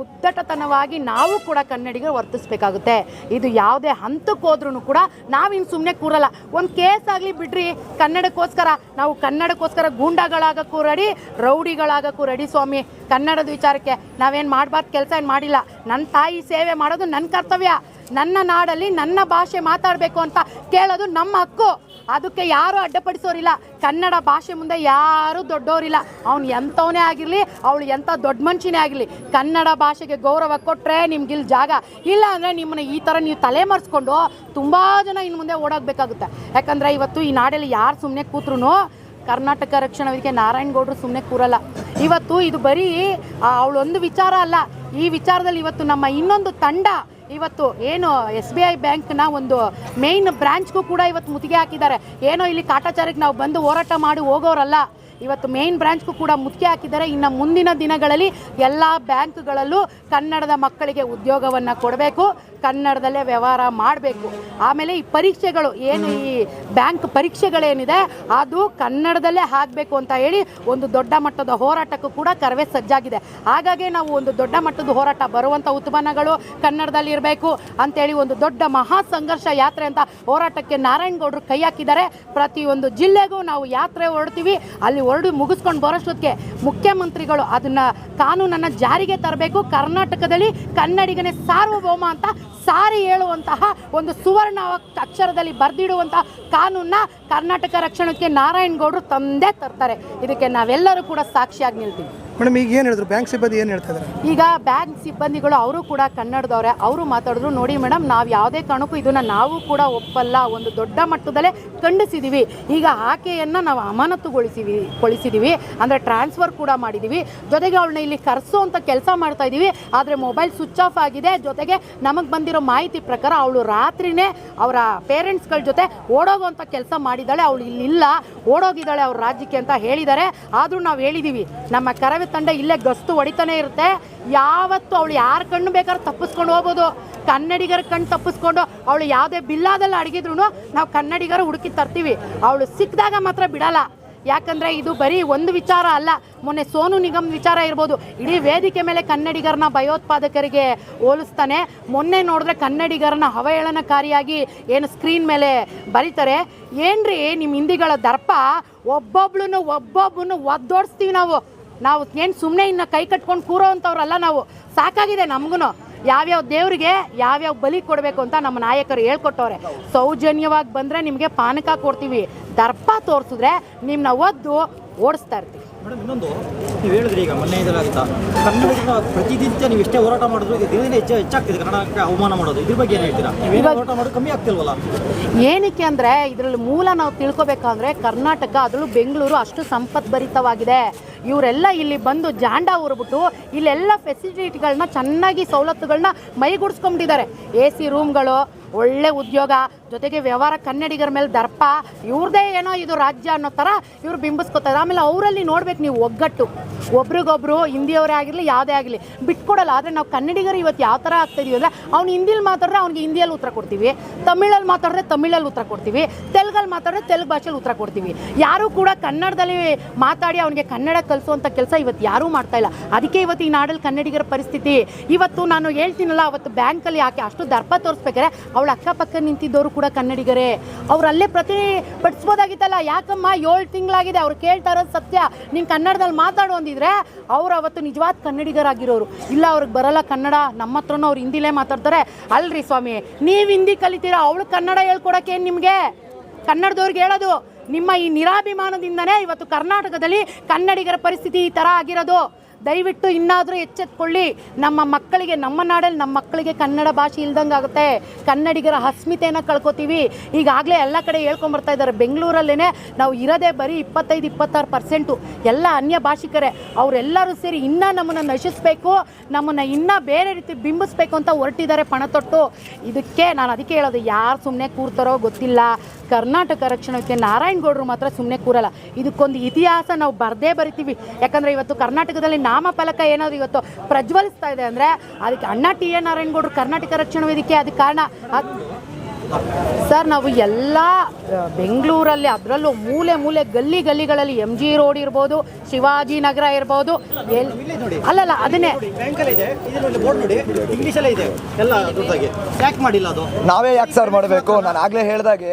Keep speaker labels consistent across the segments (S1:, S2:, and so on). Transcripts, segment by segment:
S1: ಉದ್ದಟತನವಾಗಿ ನಾವು ಕೂಡ ಕನ್ನಡಿಗರು ವರ್ತಿಸ್ಬೇಕಾಗುತ್ತೆ. ಇದು ಯಾವುದೇ ಹಂತಕ್ಕೆ ಹೋದ್ರೂ ಕೂಡ ನಾವಿನ್ನು ಸುಮ್ಮನೆ ಕೂರಲ್ಲ. ಒಂದು ಕೇಸ್ ಆಗಲಿ ಬಿಡ್ರಿ, ಕನ್ನಡಕ್ಕೋಸ್ಕರ. ನಾವು ಕನ್ನಡಕ್ಕೋಸ್ಕರ ಗೂಂಡಾಗಳಾಗಕ್ಕೂ ರೆಡಿ ರೌಡಿಗಳಾಗಕ್ಕೂ ರೆಡಿ ಸ್ವಾಮಿ. ಕನ್ನಡದ ವಿಚಾರಕ್ಕೆ ನಾವೇನು ಮಾಡಬಾರ್ದು, ಕೆಲಸ ಏನು ಮಾಡಿಲ್ಲ. ನನ್ನ ತಾಯಿ ಸೇವೆ ಮಾಡೋದು ನನ್ನ ಕರ್ತವ್ಯ. ನನ್ನ ನಾಡಲ್ಲಿ ನನ್ನ ಭಾಷೆ ಮಾತಾಡಬೇಕು ಅಂತ ಕೇಳೋದು ನಮ್ಮ ಹಕ್ಕು. ಅದಕ್ಕೆ ಯಾರು ಅಡ್ಡಪಡಿಸೋರಿಲ್ಲ. ಕನ್ನಡ ಭಾಷೆ ಮುಂದೆ ಯಾರು ದೊಡ್ಡವರಿಲ್ಲ ಅವ್ನು ಎಂಥವನೇ ಆಗಿರಲಿ, ಅವಳು ಎಂಥ ದೊಡ್ಡ ಮನುಷ್ಯನೇ ಆಗಿರಲಿ, ಕನ್ನಡ ಭಾಷೆಗೆ ಗೌರವ ಕೊಟ್ಟರೆ ನಿಮ್ಗಿಲ್ಲಿ ಜಾಗ. ಇಲ್ಲ ಅಂದರೆ ನಿಮ್ಮನ್ನ ಈ ಥರ ನೀವು ತಲೆ ಮರೆಸ್ಕೊಂಡು ತುಂಬ ಜನ ಇನ್ನು ಮುಂದೆ ಓಡಾಗಬೇಕಾಗುತ್ತೆ ಯಾಕಂದರೆ ಇವತ್ತು ಈ ನಾಡಲ್ಲಿ ಯಾರು ಸುಮ್ಮನೆ ಕೂತ್ರು ಕರ್ನಾಟಕ ರಕ್ಷಣಾ ವೇದಿಕೆ ನಾರಾಯಣಗೌಡರು ಸುಮ್ಮನೆ ಕೂರಲ್ಲ. ಇವತ್ತು ಇದು ಬರೀ ಅವಳೊಂದು ವಿಚಾರ ಅಲ್ಲ. ಈ ವಿಚಾರದಲ್ಲಿ ಇವತ್ತು ನಮ್ಮ ಇನ್ನೊಂದು ತಂಡ ಇವತ್ತು ಏನು ಎಸ್ ಬಿ ಐ ಬ್ಯಾಂಕ್ನ ಒಂದು ಮೇನ್ ಬ್ರಾಂಚ್ಗೂ ಕೂಡ ಇವತ್ತು ಮುತ್ತಿಗೆ ಹಾಕಿದ್ದಾರೆ. ಏನೋ ಇಲ್ಲಿ ಕಾಟಾಚಾರಕ್ಕೆ ನಾವು ಬಂದು ಹೋರಾಟ ಮಾಡಿ ಹೋಗೋರಲ್ಲ. ಇವತ್ತು ಮೇನ್ ಬ್ರಾಂಚ್ಗೂ ಕೂಡ ಮುಖ್ಯ ಹಾಕಿದ್ದಾರೆ. ಇನ್ನು ಮುಂದಿನ ದಿನಗಳಲ್ಲಿ ಎಲ್ಲ ಬ್ಯಾಂಕ್ಗಳಲ್ಲೂ ಕನ್ನಡದ ಮಕ್ಕಳಿಗೆ ಉದ್ಯೋಗವನ್ನು ಕೊಡಬೇಕು, ಕನ್ನಡದಲ್ಲೇ ವ್ಯವಹಾರ ಮಾಡಬೇಕು. ಆಮೇಲೆ ಈ ಪರೀಕ್ಷೆಗಳು ಏನು ಈ ಬ್ಯಾಂಕ್ ಪರೀಕ್ಷೆಗಳೇನಿದೆ, ಅದು ಕನ್ನಡದಲ್ಲೇ ಆಗಬೇಕು ಅಂತ ಹೇಳಿ ಒಂದು ದೊಡ್ಡ ಮಟ್ಟದ ಹೋರಾಟಕ್ಕೂ ಕೂಡ ಕರವೇ ಸಜ್ಜಾಗಿದೆ. ಹಾಗಾಗಿ ನಾವು ಒಂದು ದೊಡ್ಡ ಮಟ್ಟದ ಹೋರಾಟ ಬರುವಂಥ ಉತ್ಪನ್ನಗಳು ಕನ್ನಡದಲ್ಲಿ ಇರಬೇಕು ಅಂತೇಳಿ ಒಂದು ದೊಡ್ಡ ಮಹಾ ಸಂಘರ್ಷ ಯಾತ್ರೆ ಅಂತ ಹೋರಾಟಕ್ಕೆ ನಾರಾಯಣಗೌಡರು ಕೈ ಹಾಕಿದ್ದಾರೆ. ಪ್ರತಿಯೊಂದು ಜಿಲ್ಲೆಗೂ ನಾವು ಯಾತ್ರೆ ಹೊರಡ್ತೀವಿ. ಅಲ್ಲಿ ಹೊರಡು ಮುಗಿಸ್ಕೊಂಡು ಬರೋಷ್ಟೊತ್ತಿಗೆ ಮುಖ್ಯಮಂತ್ರಿಗಳು ಅದನ್ನ ಕಾನೂನನ್ನು ಜಾರಿಗೆ ತರಬೇಕು. ಕರ್ನಾಟಕದಲ್ಲಿ ಕನ್ನಡಿಗನೇ ಸಾರ್ವಭೌಮ ಅಂತ ಸಾರಿ ಹೇಳುವಂತಹ ಒಂದು ಸುವರ್ಣ ಅಕ್ಷರದಲ್ಲಿ ಬರೆದಿಡುವಂತಹ ಕಾನೂನನ್ನ ಕರ್ನಾಟಕ ರಕ್ಷಣಕ್ಕೆ ನಾರಾಯಣಗೌಡರು ತಂದೆ ತರ್ತಾರೆ. ಇದಕ್ಕೆ ನಾವೆಲ್ಲರೂ ಕೂಡ ಸಾಕ್ಷಿಯಾಗಿ ನಿಲ್ತೀವಿ.
S2: ಮೇಡಮ್, ಈಗ ಏನು ಹೇಳಿದ್ರು? ಬ್ಯಾಂಕ್ ಸಿಬ್ಬಂದಿ ಏನು ಹೇಳ್ತಾ ಇದ್ದಾರೆ?
S1: ಈಗ ಬ್ಯಾಂಕ್ ಸಿಬ್ಬಂದಿಗಳು, ಅವರು ಕೂಡ ಕನ್ನಡದವ್ರೆ, ಅವರು ಮಾತಾಡಿದ್ರು, ನೋಡಿ ಮೇಡಮ್, ನಾವು ಯಾವುದೇ ಕಾರಣಕ್ಕೂ ಇದನ್ನ ನಾವು ಕೂಡ ಒಪ್ಪಲ್ಲ, ಒಂದು ದೊಡ್ಡ ಮಟ್ಟದಲ್ಲೇ ಖಂಡಿಸಿದ್ದೀವಿ ಈಗ ಆಕೆಯನ್ನು ನಾವು ಅಮಾನತುಗೊಳಿಸಿವಿ ಗೊಳಿಸಿದ್ದೀವಿ ಅಂದರೆ ಟ್ರಾನ್ಸ್ಫರ್ ಕೂಡ ಮಾಡಿದ್ದೀವಿ ಜೊತೆಗೆ ಅವಳನ್ನ ಇಲ್ಲಿ ಕರೆಸುವಂಥ ಕೆಲಸ ಮಾಡ್ತಾ ಇದ್ದೀವಿ ಆದರೆ ಮೊಬೈಲ್ ಸ್ವಿಚ್ ಆಫ್ ಆಗಿದೆ. ಜೊತೆಗೆ ನಮಗೆ ಬಂದಿರೋ ಮಾಹಿತಿ ಪ್ರಕಾರ ಅವಳು ರಾತ್ರಿನೇ ಅವರ ಪೇರೆಂಟ್ಸ್ಗಳ ಜೊತೆ ಓಡೋಗುವಂಥ ಕೆಲಸ ಮಾಡಿದ್ದಾಳೆ ಅವಳು ಇಲ್ಲಿಲ್ಲ, ಓಡೋಗಿದ್ದಾಳೆ ಅವ್ರ ರಾಜ್ಯಕ್ಕೆ ಅಂತ ಹೇಳಿದ್ದಾರೆ. ಆದರೂ ನಾವು ಹೇಳಿದ್ದೀವಿ ನಮ್ಮ ಕರವೇ ತಂಡ ಇಲ್ಲೇ ಗಸ್ತು ಹೊಡಿತಾನೆ ಇರುತ್ತೆ. ಯಾವತ್ತು ಅವಳು ಯಾರ ಕಣ್ಣು ಬೇಕಾದ್ರೂ ತಪ್ಪಿಸ್ಕೊಂಡು ಹೋಗ್ಬೋದು. ಕನ್ನಡಿಗರ ಕಣ್ಣು ತಪ್ಪಿಸ್ಕೊಂಡು ಅವಳು ಯಾವುದೇ ಬಿಲ್ಲಾದಲ್ಲಿ ಅಡಗಿದ್ರು ನಾವು ಕನ್ನಡಿಗರ ಹುಡುಕಿ ತರ್ತೀವಿ. ಅವಳು ಸಿಕ್ಕಿದಾಗ ಮಾತ್ರ ಬಿಡಲ್ಲ. ಯಾಕಂದರೆ ಇದು ಬರೀ ಒಂದು ವಿಚಾರ ಅಲ್ಲ. ಮೊನ್ನೆ ಸೋನು ನಿಗಮ್ ವಿಚಾರ ಇರ್ಬೋದು. ಇಡೀ ವೇದಿಕೆ ಮೇಲೆ ಕನ್ನಡಿಗರನ್ನ ಭಯೋತ್ಪಾದಕರಿಗೆ ಹೋಲಿಸ್ತಾನೆ. ಮೊನ್ನೆ ನೋಡಿದ್ರೆ ಕನ್ನಡಿಗರನ್ನ ಅವಹೇಳನಕಾರಿಯಾಗಿ ಏನು ಸ್ಕ್ರೀನ್ ಮೇಲೆ ಬರೀತಾರೆ. ಏನ್ರಿ ನಿಮ್ಮ ಹಿಂದಿಗಳ ದರ್ಪ? ಒಬ್ಬೊಬ್ಳನ್ನು ಒಬ್ಬೊಬ್ಬನು ಒದ್ದೋಡಿಸ್ತೀವಿ ನಾವು. ನಾವು ಏನು ಸುಮ್ಮನೆ ಇನ್ನು ಕೈ ಕಟ್ಕೊಂಡು ಕೂರೋ ಅಂಥವ್ರಲ್ಲ ನಾವು, ಸಾಕಾಗಿದೆ ನಮಗೂ ಯಾವ್ಯಾವ ದೇವರಿಗೆ ಯಾವ್ಯಾವ ಬಲಿ ಕೊಡಬೇಕು ಅಂತ ನಮ್ಮ ನಾಯಕರು ಹೇಳ್ಕೊಟ್ಟವ್ರೆ. ಸೌಜನ್ಯವಾಗಿ ಬಂದರೆ ನಿಮಗೆ ಪಾನಕ ಕೊಡ್ತೀವಿ. ದರ್ಪ ತೋರಿಸಿದ್ರೆ ನಿಮ್ಮನ್ನ ಒದ್ದು ಓಡಿಸ್ತಾ ಇರ್ತೀವಿ.
S3: ಮೇಡಮ್ ಇನ್ನೊಂದು ನೀವು ಹೇಳಿದ್ರಿ ಈಗ ಮೊನ್ನೆ ಇದೆಲ್ಲ ಕನ್ನಡಿಗರ ಪ್ರತಿನಿತ್ಯ ನೀವು ಎಷ್ಟೇ ಹೋರಾಟ ಮಾಡಿದ್ರು ಇದು ದಿನದಿಂದ ಹೆಚ್ಚು ಹೆಚ್ಚಾಗ್ತಿದೆ ಕನ್ನಡಕ್ಕೆ ಅವಮಾನ ಮಾಡೋದು. ಇದ್ರ ಬಗ್ಗೆ ಏನು ಹೇಳ್ತೀರಾ?
S1: ನೀವು
S3: ಹೋರಾಟ ಮಾಡೋದು ಕಮ್ಮಿ ಆಗ್ತಿಲ್ವಲ್ಲ?
S1: ಏನಕ್ಕೆ ಅಂದರೆ ಇದರಲ್ಲಿ ಮೂಲ ನಾವು ತಿಳ್ಕೊಬೇಕಂದ್ರೆ ಕರ್ನಾಟಕ ಅದ್ರಲ್ಲೂ ಬೆಂಗಳೂರು ಅಷ್ಟು ಸಂಪದ್ಭರಿತವಾಗಿದೆ ಇವರೆಲ್ಲ ಇಲ್ಲಿ ಬಂದು ಜಾಂಡ ಊರ್ಬಿಟ್ಟು ಇಲ್ಲೆಲ್ಲ ಫೆಸಿಲಿಟಿಗಳನ್ನ ಚೆನ್ನಾಗಿ ಸವಲತ್ತುಗಳನ್ನ ಮೈಗೂಡಿಸ್ಕೊಂಬಿಟ್ಟಿದ್ದಾರೆ ಎ ಸಿ ರೂಮ್ಗಳು ಒಳ್ಳೆ ಉದ್ಯೋಗ ಜೊತೆಗೆ ವ್ಯವಹಾರ ಕನ್ನಡಿಗರ ಮೇಲೆ ದರ್ಪ, ಇವ್ರದೇ ಏನೋ ಇದು ರಾಜ್ಯ ಅನ್ನೋ ಥರ ಇವ್ರು ಬಿಂಬಿಸ್ಕೊತಾರೆ. ಆಮೇಲೆ ಅವರಲ್ಲಿ ನೋಡ್ಬೇಕು ನೀವು ಒಗ್ಗಟ್ಟು. ಒಬ್ರಿಗೊಬ್ರು ಹಿಂದಿಯವರೇ ಆಗಿರಲಿ, ಯಾವುದೇ ಆಗಲಿ ಬಿಟ್ಕೊಡಲ್ಲ. ಆದರೆ ನಾವು ಕನ್ನಡಿಗರು ಇವತ್ತು ಯಾವ ಥರ ಆಗ್ತಾಯಿದೀವಿ ಅಂದರೆ, ಅವ್ನು ಹಿಂದಿಲಿ ಮಾತಾಡಿದ್ರೆ ಅವ್ನಿಗೆ ಹಿಂದಿಯಲ್ಲಿ ಉತ್ತರ ಕೊಡ್ತೀವಿ. ತಮಿಳಲ್ಲಿ ಮಾತಾಡಿದ್ರೆ ತಮಿಳಲ್ಲಿ ಉತ್ತರ ಕೊಡ್ತೀವಿ. ತೆಲುಗಲ್ಲಿ ಮಾತಾಡಿದ್ರೆ ತೆಲುಗು ಭಾಷೆಯಲ್ಲಿ ಉತ್ತರ ಕೊಡ್ತೀವಿ. ಯಾರೂ ಕೂಡ ಕನ್ನಡದಲ್ಲಿ ಮಾತಾಡಿ ಅವನಿಗೆ ಕನ್ನಡ ಕಲಿಸುವಂಥ ಕೆಲಸ ಇವತ್ತು ಯಾರೂ ಮಾಡ್ತಾ ಇಲ್ಲ. ಅದಕ್ಕೆ ಇವತ್ತು ಈ ನಾಡಲ್ಲಿ ಕನ್ನಡಿಗರ ಪರಿಸ್ಥಿತಿ. ಇವತ್ತು ನಾನು ಹೇಳ್ತೀನಲ್ಲ, ಅವತ್ತು ಬ್ಯಾಂಕಲ್ಲಿ ಯಾಕೆ ಅಷ್ಟು ದರ್ಪ ತೋರಿಸ್ಬೇಕಾರೆ, ಅವಳ ಅಕ್ಕಪಕ್ಕ ನಿಂತಿದ್ದವರು ಕನ್ನಡಿಗರೇ. ಅವ್ರು ಅಲ್ಲೇ ಪ್ರತಿ ಪಡಿಸ್ಬೋದಾಗಿತ್ತಲ್ಲ ಯಾಕಮ್ಮ ಏಳು ತಿಂಗಳಾಗಿದೆ, ಅವ್ರು ಕೇಳ್ತಾ ಇರೋದು ಸತ್ಯ. ನೀನು ಕನ್ನಡದಲ್ಲಿ ಮಾತಾಡು ಅಂದಿದ್ರೆ ಅವ್ರು ಅವತ್ತು ನಿಜವಾದ ಕನ್ನಡಿಗರಾಗಿರೋರು. ಇಲ್ಲ, ಅವ್ರಿಗೆ ಬರಲ್ಲ ಕನ್ನಡ, ನಮ್ಮ ಹತ್ರನೂ ಅವ್ರು ಹಿಂದಿಲೇ ಮಾತಾಡ್ತಾರೆ. ಅಲ್ರಿ ಸ್ವಾಮಿ, ನೀವು ಹಿಂದಿ ಕಲಿತೀರಾ, ಅವಳು ಕನ್ನಡ ಹೇಳ್ಕೊಡಕ್ಕೆ ನಿಮಗೆ? ಕನ್ನಡದವ್ರಿಗೆ ಹೇಳೋದು. ನಿಮ್ಮ ಈ ನಿರಾಭಿಮಾನದಿಂದನೇ ಇವತ್ತು ಕರ್ನಾಟಕದಲ್ಲಿ ಕನ್ನಡಿಗರ ಪರಿಸ್ಥಿತಿ ಈ ಥರ ಆಗಿರೋದು. ದಯವಿಟ್ಟು ಇನ್ನಾದರೂ ಎಚ್ಚೆತ್ಕೊಳ್ಳಿ. ನಮ್ಮ ಮಕ್ಕಳಿಗೆ, ನಮ್ಮ ನಾಡಲ್ಲಿ ನಮ್ಮ ಮಕ್ಕಳಿಗೆ ಕನ್ನಡ ಭಾಷೆ ಇಲ್ದಂಗೆ ಆಗುತ್ತೆ. ಕನ್ನಡಿಗರ ಅಸ್ಮಿತೆಯನ್ನು ಕಳ್ಕೊತೀವಿ. ಈಗಾಗಲೇ ಎಲ್ಲ ಕಡೆ ಹೇಳ್ಕೊಂಬರ್ತಾ ಇದ್ದಾರೆ. ಬೆಂಗಳೂರಲ್ಲೇ ನಾವು ಇರೋದೇ ಬರೀ ಇಪ್ಪತ್ತೈದು, ಇಪ್ಪತ್ತಾರು ಪರ್ಸೆಂಟು ಎಲ್ಲ ಅನ್ಯ ಭಾಷಿಕರೇ. ಅವರೆಲ್ಲರೂ ಸೇರಿ ಇನ್ನೂ ನಮ್ಮನ್ನು ನಶಿಸಬೇಕು. ನಮ್ಮನ್ನು ಇನ್ನೂ ಬೇರೆ ರೀತಿ ಬಿಂಬಿಸ್ಬೇಕು ಅಂತ ಹೊರಟಿದ್ದಾರೆ ಪಣ ತೊಟ್ಟು ಇದಕ್ಕೆ ನಾನು ಅದಕ್ಕೆ ಹೇಳೋದು, ಯಾರು ಸುಮ್ಮನೆ ಕೂರ್ತಾರೋ ಗೊತ್ತಿಲ್ಲ. ಕರ್ನಾಟಕ ರಕ್ಷಣೆಗೆ ನಾರಾಯಣಗೌಡರು ಮಾತ್ರ ಸುಮ್ಮನೆ ಕೂರಲ್ಲ. ಇದಕ್ಕೊಂದು ಇತಿಹಾಸ ನಾವು ಬರದೇ ಬರಿತೀವಿ. ಯಾಕಂದರೆ ಇವತ್ತು ಕರ್ನಾಟಕದಲ್ಲಿ ನಾಮಫಲಕ ಏನಾದ್ರು ಇವತ್ತು ಪ್ರಜ್ವಲಿಸ್ತಾ ಇದೆ ಅಂದರೆ, ಅದಕ್ಕೆ ಅಣ್ಣ ಟಿ ಎ ನಾರಾಯಣಗೌಡರು ಕರ್ನಾಟಕ ರಕ್ಷಣಾ ವೇದಿಕೆ ಅದಕ್ಕೆ ಕಾರಣ ಸರ್ ನಾವು ಎಲ್ಲ ಬೆಂಗಳೂರಲ್ಲಿ ಅದರಲ್ಲೂ ಮೂಲೆ ಮೂಲೆ ಗಲ್ಲಿ ಗಲ್ಲಿಗಳಲ್ಲಿ ಎಂ ಜಿ ರೋಡ್ ಇರ್ಬೋದು ಶಿವಾಜಿ ನಗರ ಇರ್ಬೋದು. ಅಲ್ಲಲ್ಲ ಅದನ್ನೇ.
S4: ನಾವೇ ಯಾಕೆ ಸರ್ ಮಾಡಬೇಕು? ನಾನು ಆಗ್ಲೇ ಹೇಳ್ದಾಗೆ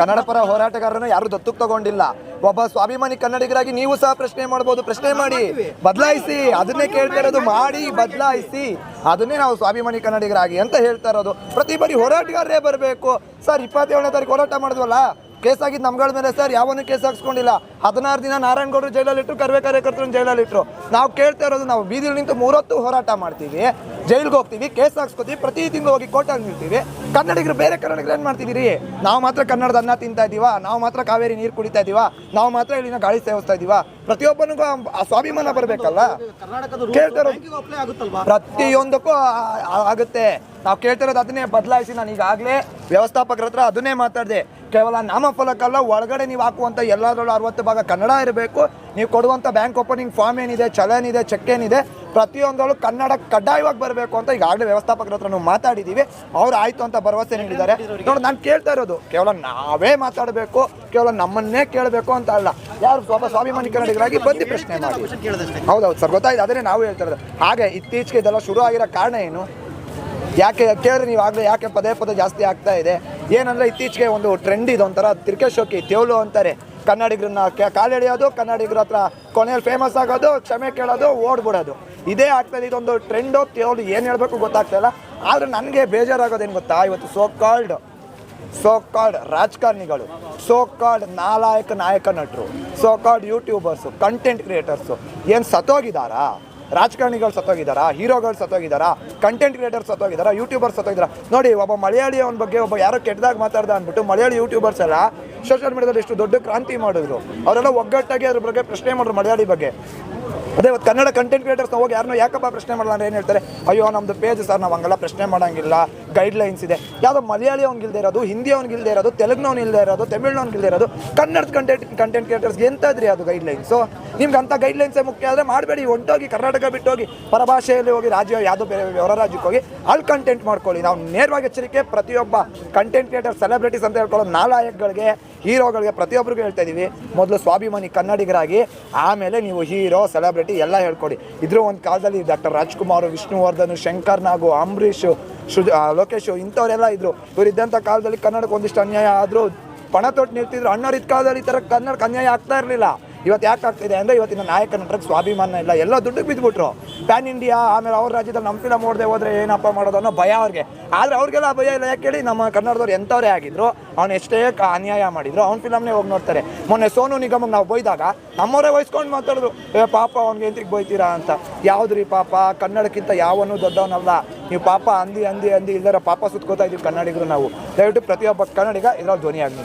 S4: ಕನ್ನಡ ಪರ ಹೋರಾಟಗಾರರನ್ನ ಯಾರು ದತ್ತಕ್ಕೆ ತಗೊಂಡಿಲ್ಲ. ಒಬ್ಬ ಸ್ವಾಭಿಮಾನಿ ಕನ್ನಡಿಗರಾಗಿ ನೀವು ಸಹ ಪ್ರಶ್ನೆ ಮಾಡ್ಬೋದು. ಪ್ರಶ್ನೆ ಮಾಡಿ. ಬದಲಾಯಿಸಿ. ಅದನ್ನೇ ಕೇಳ್ತಾ ಇರೋದು. ಮಾಡಿ ಬದಲಾಯಿಸಿ. ಅದನ್ನೇ ನಾವು ಸ್ವಾಭಿಮಾನಿ ಕನ್ನಡಿಗರಾಗಿ ಅಂತ ಹೇಳ್ತಾ ಇರೋದು. ಪ್ರತಿ ಬಾರಿ ಹೋರಾಟಗಾರರೇ ಬರಬೇಕು. ಸರ್, ಇಪ್ಪತ್ತೇಳನೇ ತಾರೀಕು ಹೋರಾಟ ಮಾಡಿದ್ವಲ್ಲ? ಕೇಸ್ ಆಗಿದ್ದು ನಮ್ಗಳ ಮೇಲೆ ಸರ್ ಯಾವನ್ನೂ ಕೇಸ್ ಹಾಕ್ಸ್ಕೊಂಡಿಲ್ಲ. ಹದಿನಾರು ದಿನ ನಾರಾಯಣಗೌಡರು ಜೈಲಲ್ಲಿ ಇಟ್ಟರು ಕರ್ವೆ ಕಾರ್ಯಕರ್ತರು ಜೈಲಲ್ಲಿಟ್ಟರು ನಾವು ಕೇಳ್ತಾ ಇರೋದು, ನಾವು ಬೀದಿಲಿ ನಿಂತು ಮೂರೊತ್ತು ಹೋರಾಟ ಮಾಡ್ತೀವಿ. ಜೈಲ್ಗೆ ಹೋಗ್ತೀವಿ, ಕೇಸ್ ಹಾಕ್ಸ್ಕೊತೀವಿ, ಪ್ರತಿ ತಿಂಗಳು ಹೋಗಿ ಕೋರ್ಟಲ್ಲಿ ನಿಲ್ತೀವಿ ಕನ್ನಡಿಗರು ಬೇರೆ ಕನ್ನಡಿಗರು ಏನು ಮಾಡ್ತಿದ್ದೀರಿ? ನಾವು ಮಾತ್ರ ಕನ್ನಡದ ಅನ್ನ ತಿಂತಾ ಇದ್ದೀವ ನಾವು ಮಾತ್ರ ಕಾವೇರಿ ನೀರು ಕುಡಿತಾ ಇದ್ದೀವ ನಾವು ಮಾತ್ರ ಇಲ್ಲಿನ ಗಾಳಿ ಸೇವಿಸ್ತಾ ಇದ್ದೀವ ಪ್ರತಿಯೊಬ್ಬನಿಗೂ ಆ- ಸ್ವಾಭಿಮಾನ ಬರಬೇಕಲ್ಲ?
S3: ಕೇಳ್ತಾರೋ
S4: ಪ್ರತಿಯೊಂದಕ್ಕೂ ಆಗುತ್ತೆ. ನಾವು ಕೇಳ್ತಿರೋದು ಅದನ್ನೇ ಬದಲಾಯಿಸಿ ನಾನು ಈಗಾಗಲೇ ವ್ಯವಸ್ಥಾಪಕರ ಹತ್ರ ಅದನ್ನೇ ಮಾತಾಡಿದೆ. ಕೇವಲ ನಾಮಫಲಕಲ್ಲ ಒಳಗಡೆ ನೀವು ಹಾಕುವಂಥ ಎಲ್ಲದರಲ್ಲೂ ಅರವತ್ತು ಭಾಗ ಕನ್ನಡ ಇರಬೇಕು. ನೀವು ಕೊಡುವಂಥ ಬ್ಯಾಂಕ್ ಓಪನಿಂಗ್ ಫಾರ್ಮ್ ಏನಿದೆ ಚಲನ್ ಇದೆ ಚೆಕ್ ಏನಿದೆ ಪ್ರತಿಯೊಂದರಲ್ಲೂ ಕನ್ನಡ ಕಡ್ಡಾಯವಾಗಿ ಬರಬೇಕು ಅಂತ ಈಗಾಗಲೇ ವ್ಯವಸ್ಥಾಪಕರ ಹತ್ರ ನಾವು ಮಾತಾಡಿದ್ದೀವಿ ಅವ್ರು ಆಯಿತು ಅಂತ ಭರವಸೆ ನೀಡಿದ್ದಾರೆ. ನೋಡಿ ನಾನು ಕೇಳ್ತಾ ಇರೋದು ಕೇವಲ ನಾವೇ ಮಾತಾಡಬೇಕು ಕೇವಲ ನಮ್ಮನ್ನೇ ಕೇಳಬೇಕು ಅಂತ ಅಲ್ಲ. ಯಾರು ಸ್ವಲ್ಪ ಸ್ವಾಭಿಮಾನಿ ಕನ್ನಡಿಗರಾಗಿ ಬಂದು ಪ್ರಶ್ನೆ ಮಾಡಿ. ಹೌದೌದು ಸರ್ ಗೊತ್ತಾಯ್ತು ಅದನ್ನೇ ನಾವು ಹೇಳ್ತಾ ಇರೋದು. ಹಾಗೆ ಇತ್ತೀಚೆಗೆ ಇದೆಲ್ಲ ಶುರು ಆಗಿರೋ ಕಾರಣ ಏನು? ಯಾಕೆ ಕೇಳಿದ್ರೆ ನೀವು ಆಗಲೇ ಯಾಕೆ ಪದೇ ಪದೇ ಜಾಸ್ತಿ ಆಗ್ತಾ ಇದೆ? ಏನಂದ್ರೆ ಇತ್ತೀಚೆಗೆ ಒಂದು ಟ್ರೆಂಡ್ ಇದೆ ಒಂಥರ ತಿರ್ಕೆ ಶೋಕಿ ತೇವಲು ಅಂತಾರೆ. ಕನ್ನಡಿಗರನ್ನ ಕಾಲೆಳೆಯೋದು ಕನ್ನಡಿಗರ ಹತ್ರ ಕೊನೆಯಲ್ಲಿ ಫೇಮಸ್ ಆಗೋದು, ಕ್ಷಮೆ ಕೇಳೋದು ಓಡ್ಬಿಡೋದು ಇದೇ ಆಗ್ತದೆ ಇದೊಂದು ಟ್ರೆಂಡ್ ತೇವಲು ಏನು ಹೇಳಬೇಕು ಗೊತ್ತಾಗ್ತಾ ಇಲ್ಲ. ಆದರೆ ನನಗೆ ಬೇಜಾರಾಗೋದೇನು ಗೊತ್ತಾ? ಇವತ್ತು ಸೋ ಕಾಲ್ಡ್ ಸೋ ಕಾಲ್ಡ್ ರಾಜಕಾರಣಿಗಳು ಸೋ ಕಾಲ್ಡ್ ನಾಲಾಯಕ ನಾಯಕ ನಟರು so called YouTubers content creators ಏನು ಸತ್ತೋಗಿದ್ದಾರಾ? ರಾಜಕಾರಣಿಗಳು ಸತ್ತೋಗಿದ್ದಾರಾ? ಹೀರೋಗಳು ಸತ್ತೋಗಿದ್ದಾರಾ? ಕಂಟೆಂಟ್ ಕ್ರಿಯೇಟರ್ ಸತ್ತೋಗಿದ್ದಾರಾ? ಯೂಟ್ಯೂಬರ್ಸ್ ಸತ್ತೋಗಿದ್ದಾರಾ? ನೋಡಿ, ಒಬ್ಬ ಮಲಯಾಳಿ ಅವನ ಬಗ್ಗೆ ಒಬ್ಬ ಯಾರೋ ಕೆಟ್ಟದಾಗ ಮಾತಾಡ್ದ ಅಂದ್ಬಿಟ್ಟು ಮಲಯಾಳಿ ಯೂಟ್ಯೂಬರ್ಸ್ ಎಲ್ಲ ಸೋಷಿಯಲ್ ಮೀಡಿಯಾದಲ್ಲಿ ಎಷ್ಟು ದೊಡ್ಡ ಕ್ರಾಂತಿ ಮಾಡಿದ್ರು. ಅವರೆಲ್ಲ ಒಗ್ಗಟ್ಟಾಗಿ ಅದ್ರ ಬಗ್ಗೆ ಪ್ರಶ್ನೆ ಮಾಡಿದ್ರು ಮಲಯಾಳಿ ಬಗ್ಗೆ. ಅದೇ ಇವತ್ತು ಕನ್ನಡ ಕಂಟೆಂಟ್ ಕ್ರಿಯೇಟರ್ಸ್ ಹೋಗಿ ಯಾರನ್ನೂ ಯಾಕಪ್ಪ ಪ್ರಶ್ನೆ ಮಾಡಲ್ಲ ಅಂದ್ರೆ ಏನು ಹೇಳ್ತಾರೆ? ಅಯ್ಯೋ ನಮ್ಮದು ಪೇಜ್ ಸರ್ ನಾವು ಹಂಗೆಲ್ಲ ಪ್ರಶ್ನೆ ಮಾಡೋಂಗಿಲ್ಲ. ಗೈಡ್ಲೈನ್ಸ್ ಇದೆ. ಯಾವುದೋ ಮಲಯಾಳಿ ಅವ್ನಿಗಿಲ್ದೇ ಇರೋದು, ಹಿಂದಿ ಅವ್ನಿಗಿಲ್ದೇ ಇರೋದು ತೆಲುಗ್ನವ್ನು ಇಲ್ಲದೆ ಇರೋದು ತಮಿಳ್ನವ್ನಿಗಿಲ್ದೇ ಇರೋದು, ಕನ್ನಡದ ಕಂಟೆಂಟ್ ಕಂಟೆಂಟ್ ಕ್ರಿಯೇಟರ್ಸ್ಗೆ ಎಂಥದ್ರಿ ಅದು ಗೈಡ್ಲೈನ್ಸು ನಿಮ್ಗೆ ಅಂಥ ಗೈಡ್ಲೈನ್ಸೇ ಮುಖ್ಯ ಆದರೆ ಮಾಡಬೇಡಿ, ಹೊಂಟೋಗಿ ಕರ್ನಾಟಕ ಬಿಟ್ಟೋಗಿ ಪರಭಾಷೆಯಲ್ಲಿ ಹೋಗಿ ರಾಜ್ಯ, ಯಾವುದೋ ಬೇರೆ ಹೊರ ರಾಜ್ಯಕ್ಕೆ ಹೋಗಿ ಅಲ್ಲಿ ಕಂಟೆಂಟ್ ಮಾಡ್ಕೊಳ್ಳಿ. ನಾವು ನೇರವಾಗಿ ಎಚ್ಚರಿಕೆ ಪ್ರತಿಯೊಬ್ಬ ಕಂಟೆಂಟ್ ಕ್ರಿಯೇಟರ್ ಸೆಲೆಬ್ರಿಟೀಸ್ ಅಂತ ಹೇಳ್ಕೊಳ್ಳೋ ನಾಲಾಯಕ್ಗಳಿಗೆ ಹೀರೋಗಳಿಗೆ ಪ್ರತಿಯೊಬ್ಬರಿಗೂ ಹೇಳ್ತಾ ಇದ್ದೀವಿ ಮೊದಲು ಸ್ವಾಭಿಮಾನಿ ಕನ್ನಡಿಗರಾಗಿ, ಆಮೇಲೆ ನೀವು ಹೀರೋ, ಸೆಲೆಬ್ರಿಟಿ ಎಲ್ಲ ಹೇಳ್ಕೊಡಿ. ಇದ್ರೂ ಒಂದು ಕಾಲದಲ್ಲಿ ಡಾಕ್ಟರ್ ರಾಜ್ಕುಮಾರ್, ವಿಷ್ಣುವರ್ಧನ್, ಶಂಕರ್ ನಾಗು, ಅಂಬರೀಷ್ ಶುಜ ಲೋಕೇಶು, ಇಂಥವರೆಲ್ಲ ಇದ್ರು. ಇವ್ರು ಇದ್ದಂಥ ಕಾಲದಲ್ಲಿ ಕನ್ನಡಕ್ಕೆ ಒಂದಿಷ್ಟು ಅನ್ಯಾಯ ಆದರೂ ಪಣ ತೊಟ್ಟು ನಿಲ್ತಿದ್ರು. ಅಣ್ಣವ್ರ ಕಾಲದಲ್ಲಿ ಈ ಥರ ಕನ್ನಡಕ್ಕೆ ಅನ್ಯಾಯ ಆಗ್ತಾ ಇರಲಿಲ್ಲ. ಇವತ್ತು ಯಾಕೆ ಆಗ್ತಿದೆ ಅಂದರೆ ಇವತ್ತಿನ ನಾಯಕ ನಟರಿಗೆ ಸ್ವಾಭಿಮಾನ ಇಲ್ಲ, ಎಲ್ಲ ದುಡ್ಡಿಗೆ ಬಿದ್ದುಬಿಟ್ರು ಪ್ಯಾನ್ ಇಂಡಿಯಾ ಆಮೇಲೆ ಅವ್ರ ರಾಜ್ಯದಲ್ಲಿ ನಮ್ಮ ಫಿಲಮ್ ಓಡದೆ ಹೋದರೆ ಏನಪ್ಪ ಮಾಡೋದು ಅನ್ನೋ ಭಯ ಅವ್ರಿಗೆ. ಆದರೆ ಅವ್ರಿಗೆಲ್ಲ ಭಯ ಇಲ್ಲ. ಯಾಕೆ ಹೇಳಿ ನಮ್ಮ ಕನ್ನಡದವ್ರು ಎಂಥವ್ರೇ ಆಗಿದ್ರು, ಅವ್ನು ಎಷ್ಟೇ ಅನ್ಯಾಯ ಮಾಡಿದ್ರು, ಅವ್ನ ಫಿಲಮ್ನೇ ಹೋಗಿ ನೋಡ್ತಾರೆ. ಮೊನ್ನೆ ಸೋನು ನಿಗಮಗೆ ನಾವು ಬೈದಾಗ ನಮ್ಮವರೇ ವಹಿಸ್ಕೊಂಡು ಮಾತಾಡಿದ್ರು, ಏ ಪಾಪ ಅವ್ನಿಗೆ ಎಂತಿಗೆ ಬೈತೀರಾ ಅಂತ. ಯಾವುದ್ರಿ ಪಾಪ? ಕನ್ನಡಕ್ಕಿಂತ ಯಾವನು ದೊಡ್ಡವನಲ್ಲ. ನೀವು ಪಾಪ ಅಂದಿ ಅಂದಿ ಅಂದಿ ಇಲ್ದಾರ ಪಾಪ ಸುತ್ಕೋತಾ ಇದೀವಿ ಕನ್ನಡಿಗರು ನಾವು. ದಯವಿಟ್ಟು ಪ್ರತಿಯೊಬ್ಬ ಕನ್ನಡಿಗ ಇದರಲ್ಲಿ ಧ್ವನಿ ಆಗಿ